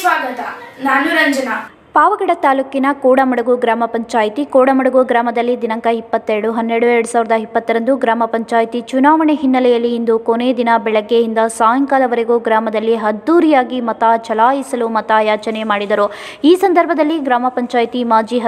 ಸ್ವಾಗತ ನಾನು ರಂಜನಾ ತಾಲೂಕಿನ ಕೋಡಮಡಗು ಗ್ರಾಮ ಪಂಚಾಯಿತಿ ಕೋಡಮಡಗು ಗ್ರಾಮದಲ್ಲಿ ದಿನಾಂಕ ಇಪ್ಪತ್ತೆರಡು, ಹನ್ನೆರಡು, ಎರಡು ಸಾವಿರದ ಇಪ್ಪತ್ತರಂದು ಗ್ರಾಮ ಪಂಚಾಯಿತಿ ಚುನಾವಣೆ ಹಿನ್ನೆಲೆಯಲ್ಲಿ ಇಂದು ಕೊನೆ ದಿನ ಬೆಳಗ್ಗೆಯಿಂದ ಸಾಯಂಕಾಲವರೆಗೂ ಗ್ರಾಮದಲ್ಲಿ ಅದ್ದೂರಿಯಾಗಿ ಮತ ಚಲಾಯಿಸಲು ಮತ ಯಾಚನೆ ಮಾಡಿದರು. ಈ ಸಂದರ್ಭದಲ್ಲಿ ಗ್ರಾಮ ಪಂಚಾಯಿತಿ ಮಾಜಿ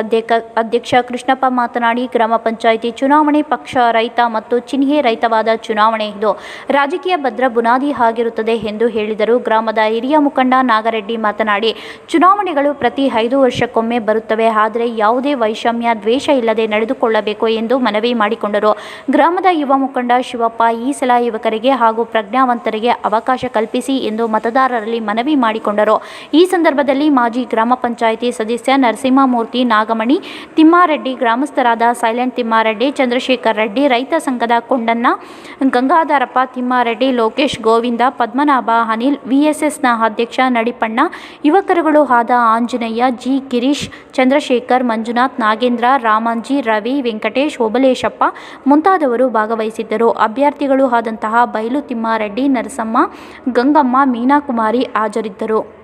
ಅಧ್ಯಕ್ಷ ಕೃಷ್ಣಪ್ಪ ಮಾತನಾಡಿ, ಗ್ರಾಮ ಪಂಚಾಯಿತಿ ಚುನಾವಣೆ ಪಕ್ಷ ರೈತ ಮತ್ತು ಚಿಹ್ನೆ ರೈತವಾದ ಚುನಾವಣೆ ಇದು. ರಾಜಕೀಯ ಭದ್ರ ಬುನಾದಿ ಆಗಿರುತ್ತದೆ ಎಂದು ಹೇಳಿದರು. ಗ್ರಾಮದ ಹಿರಿಯ ಮುಖಂಡ ನಾಗರೆಡ್ಡಿ ಮಾತನಾಡಿ, ಚುನಾವಣೆಗಳು ಪ್ರತಿ ವರ್ಷಕ್ಕೊಮ್ಮೆ ಬರುತ್ತವೆ. ಆದರೆ ಯಾವುದೇ ವೈಷಮ್ಯ, ದ್ವೇಷ ಇಲ್ಲದೆ ನಡೆದುಕೊಳ್ಳಬೇಕು ಎಂದು ಮನವಿ ಮಾಡಿಕೊಂಡರು. ಗ್ರಾಮದ ಯುವ ಮುಖಂಡ ಶಿವಪ್ಪ ಈ ಸಲ ಯುವಕರಿಗೆ ಹಾಗೂ ಪ್ರಜ್ಞಾವಂತರಿಗೆ ಅವಕಾಶ ಕಲ್ಪಿಸಿ ಎಂದು ಮತದಾರರಲ್ಲಿ ಮನವಿ ಮಾಡಿಕೊಂಡರು. ಈ ಸಂದರ್ಭದಲ್ಲಿ ಮಾಜಿ ಗ್ರಾಮ ಪಂಚಾಯಿತಿ ಸದಸ್ಯ ನರಸಿಂಹಮೂರ್ತಿ ನಾಗಮಣಿ, ತಿಮ್ಮಾರೆಡ್ಡಿ ಗ್ರಾಮಸ್ಥರಾದ ಸೈಲೆಂಟ್ ತಿಮ್ಮಾರೆಡ್ಡಿ, ಚಂದ್ರಶೇಖರ್ ರೆಡ್ಡಿ, ರೈತ ಸಂಘದ ಕೊಂಡಣ್ಣ, ಗಂಗಾಧರಪ್ಪ ತಿಮ್ಮಾರೆಡ್ಡಿ, ಲೋಕೇಶ್ ಗೋವಿಂದ, ಪದ್ಮನಾಭ ಅನಿಲ್, ವಿಎಸ್ಎಸ್ನ ಅಧ್ಯಕ್ಷ ನಡಿಪಣ್ಣ, ಯುವಕರುಗಳು ಆದ ಆಂಜನೇಯ ಜಿ ಗಿರೀಶ್, ಚಂದ್ರಶೇಖರ್, ಮಂಜುನಾಥ್, ನಾಗೇಂದ್ರ ರಾಮಾಂಜಿ ರವಿ, ವೆಂಕಟೇಶ್ ಓಬಲೇಶಪ್ಪ ಮುಂತಾದವರು ಭಾಗವಹಿಸಿದ್ದರು. ಅಭ್ಯರ್ಥಿಗಳು ಆದಂತಹ ಬೈಲು ತಿಮ್ಮಾರೆಡ್ಡಿ, ನರಸಮ್ಮ, ಗಂಗಮ್ಮ, ಮೀನಾಕುಮಾರಿ ಹಾಜರಿದ್ದರು.